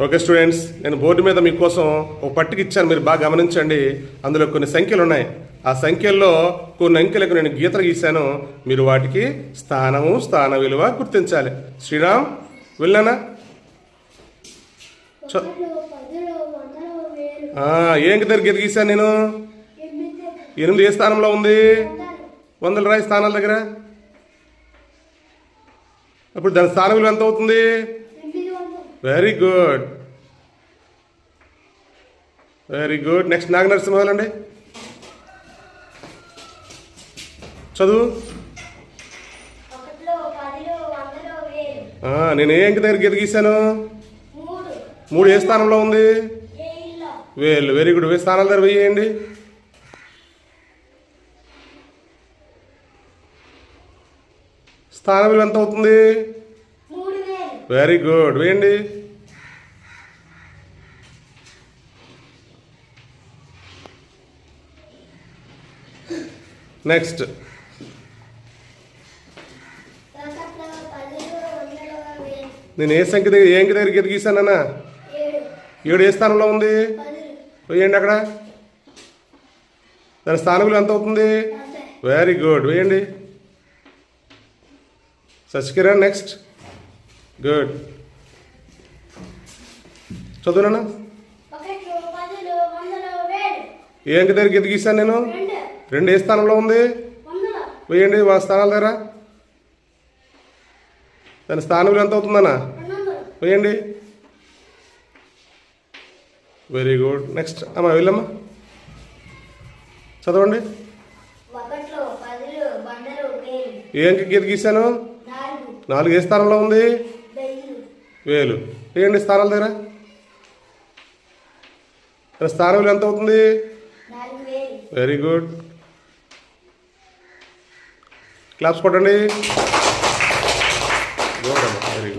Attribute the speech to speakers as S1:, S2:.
S1: Okay students నేను board మీద మీకోసం ఒక పట్టిక ఇచ్చాను. మీరు బాగా గమనించండి. అందులో కొన్ని సంఖ్యలు ఉన్నాయి. ఆ సంఖ్యల్లో కొన్ని అంకెలకు నేను గీతలు గీశాను. మీరు వాటికి స్థానము స్థాన విలువ గుర్తించాలి. శ్రీరామ్ వెళ్ళానా? చ-
S2: ఒకటిలో
S1: ఏం దగ్గర గీత గీశాను నేను?
S2: ఎనిమిది
S1: ఏ స్థానంలో ఉంది?
S2: వందలు
S1: వందల రాయి స్థానాల దగ్గర. అప్పుడు దాని స్థాన విలువ ఎంత అవుతుంది? Very good very good next Naga Narasimha అండి చదువు. నేను ఏ అంక దగ్గర గీత గీశాను?
S2: మూడు.
S1: ఏ స్థానంలో ఉంది? వేలు. వెరీ గుడ్ వే స్థానాల దగ్గర వేయండి. స్థాన ఎంత అవుతుంది? Very good. వేయండి. నెక్స్ట్. నేను ఏ సంఖ్య దగ్గర ఏ అంక దగ్గర గీత గీశానన్నా
S2: ఏడు
S1: ఏ స్థానంలో ఉంది? వేయండి అక్కడ. దాని స్థాన విలువ ఎంత అవుతుంది? Very good. వేయండి. సచికిరణ్ నెక్స్ట్. గుడ్ చదువునా? ఏ అంక దగ్గర గీత గీశాను నేను?
S2: రెండు.
S1: ఏ స్థానంలో ఉంది? వేయండి వాళ్ళ స్థానాల దగ్గర. దాని స్థాన ఎంత అవుతుందన్నా? వేయండి వెరీ గుడ్ నెక్స్ట్ అమ్మా వెళ్ళమ్మా. చదవండి. ఏ అంక గీత గీశాను?
S2: నాలుగు
S1: ఏ స్థానంలో ఉంది? వేలు. వేయండి స్థానాల దగ్గర? దాని స్థానం విలువ ఎంత అవుతుంది? వెరీ గుడ్ క్లాప్స్ కొట్టండి. Very good